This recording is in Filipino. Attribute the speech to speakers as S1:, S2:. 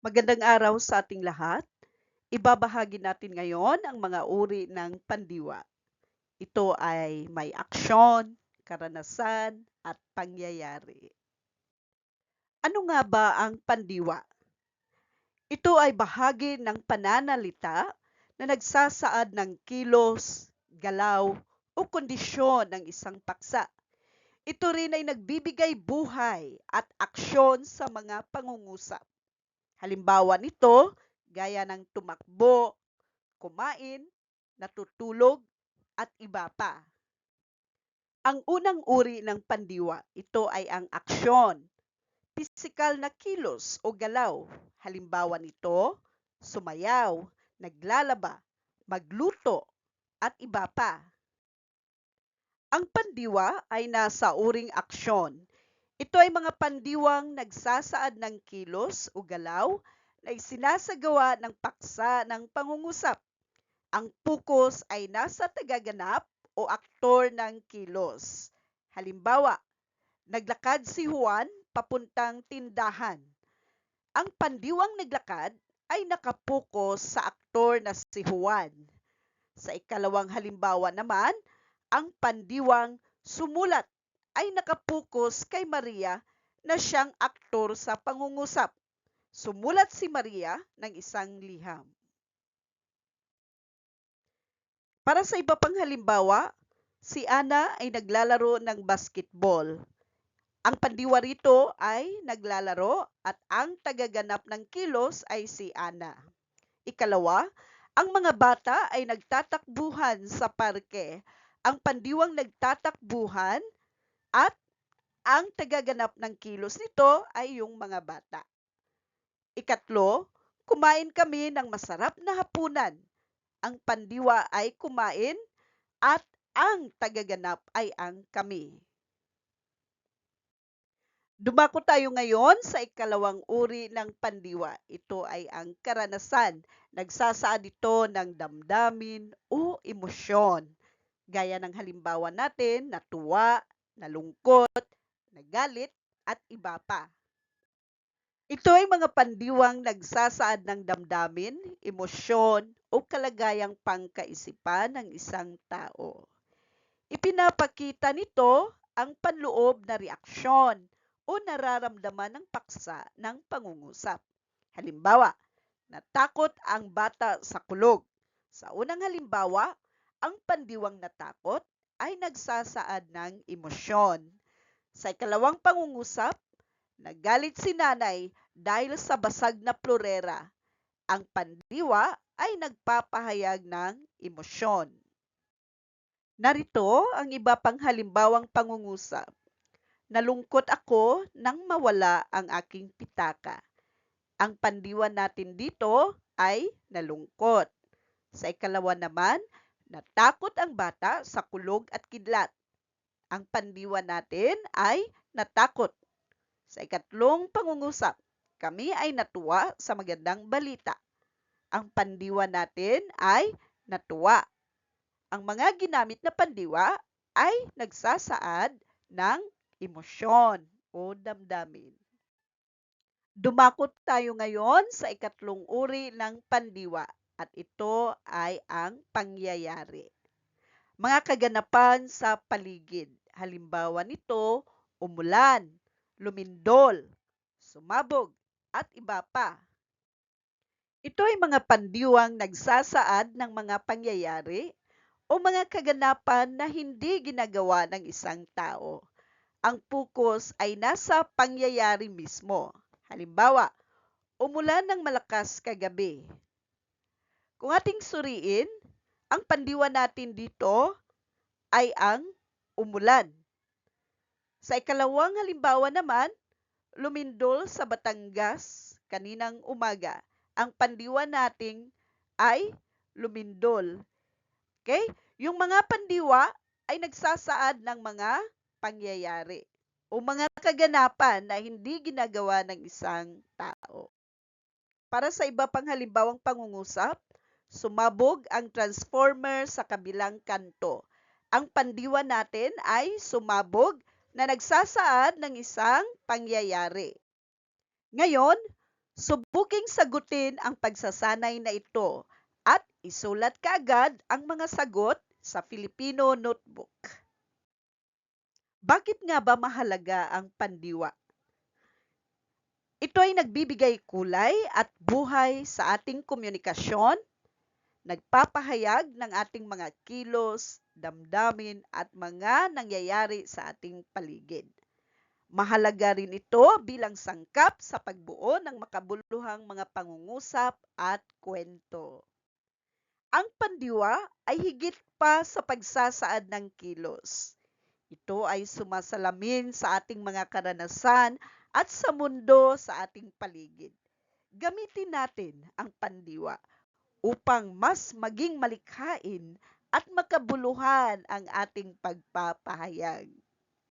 S1: Magandang araw sa ating lahat. Ibabahagi natin ngayon ang mga uri ng pandiwa. Ito ay may aksyon, karanasan, at pangyayari. Ano nga ba ang pandiwa? Ito ay bahagi ng pananalita na nagsasaad ng kilos, galaw, o kondisyon ng isang paksa. Ito rin ay nagbibigay buhay at aksyon sa mga pangungusap. Halimbawa nito, gaya ng tumakbo, kumain, natutulog, at iba pa. Ang unang uri ng pandiwa, ito ay ang aksyon. Pisikal na kilos o galaw. Halimbawa nito, sumayaw, naglalaba, magluto, at iba pa. Ang pandiwa ay nasa uring aksyon ito ay mga pandiwang nagsasaad ng kilos o galaw na isinasagawa ng paksa ng pangungusap. Ang pukos ay nasa tagaganap o aktor ng kilos. Halimbawa, naglakad si Juan papuntang tindahan. Ang pandiwang naglakad ay nakapukos sa aktor na si Juan. Sa ikalawang halimbawa naman, ang pandiwang sumulat ay nakapokus kay Maria na siyang aktor sa pangungusap. Sumulat si Maria ng isang liham. Para sa iba pang halimbawa, si Ana ay naglalaro ng basketball. Ang pandiwa rito ay naglalaro at ang tagaganap ng kilos ay si Ana. Ikalawa, ang mga bata ay nagtatakbuhan sa parke. Ang pandiwang nagtatakbuhan at ang tagaganap ng kilos nito ay yung mga bata. Ikatlo, kumain kami ng masarap na hapunan. Ang pandiwa ay kumain at ang tagaganap ay ang kami. Dumako tayo ngayon sa ikalawang uri ng pandiwa. Ito ay ang karanasan. Nagsasaad ito ng damdamin o emosyon. Gaya ng halimbawa natin, natuwa, nalungkot, nagalit, at iba pa. Ito ay mga pandiwang nagsasaad ng damdamin, emosyon, o kalagayang pangkaisipan ng isang tao. Ipinapakita nito ang panloob na reaksyon o nararamdaman ng paksa ng pangungusap. Halimbawa, natakot ang bata sa kulog. Sa unang halimbawa, ang pandiwang natakot ay nagsasaad ng emosyon. Sa ikalawang pangungusap, nagalit si nanay dahil sa basag na plurera. Ang pandiwa ay nagpapahayag ng emosyon. Narito ang iba pang halimbawang pangungusap. Nalungkot ako nang mawala ang aking pitaka. Ang pandiwa natin dito ay nalungkot. Sa ikalawa naman, Natakot ang bata sa kulog at kidlat. Ang pandiwa natin ay natakot. Sa ikatlong pangungusap, kami ay natuwa sa magandang balita. Ang pandiwa natin ay natuwa. Ang mga ginamit na pandiwa ay nagsasaad ng emosyon o damdamin. Dumakot tayo ngayon sa ikatlong uri ng pandiwa at ito ay ang pangyayari. Mga kaganapan sa paligid. Halimbawa nito, umulan, lumindol, sumabog, at iba pa. Ito ay mga pandiwang nagsasaad ng mga pangyayari o mga kaganapan na hindi ginagawa ng isang tao. Ang pukos ay nasa pangyayari mismo. Halimbawa, umulan ng malakas kagabi. Kung ating suriin, ang pandiwa natin dito ay ang umulan. Sa ikalawang halimbawa naman, lumindol sa Batangas kaninang umaga. Ang pandiwa nating ay lumindol. Okay? Yung mga pandiwa ay nagsasaad ng mga pangyayari o mga kaganapan na hindi ginagawa ng isang tao. Para sa iba pang halimbawang pangungusap, Sumabog ang transformer sa kabilang kanto. Ang pandiwa natin ay sumabog na nagsasaad ng isang pangyayari. Ngayon, Subuking sagutin ang pagsasanay na ito at isulat kaagad ang mga sagot sa Filipino notebook. Bakit nga ba mahalaga ang pandiwa? Ito ay nagbibigay kulay at buhay sa ating komunikasyon, nagpapahayag ng ating mga kilos, damdamin at mga nangyayari sa ating paligid. Mahalaga rin ito bilang sangkap sa pagbuo ng makabuluhang mga pangungusap at kwento. Ang pandiwa ay higit pa sa pagsasaad ng kilos. Ito ay sumasalamin sa ating mga karanasan at sa mundo sa ating paligid. Gamitin natin ang pandiwa upang mas maging malikhain at makabuluhan ang ating pagpapahayag.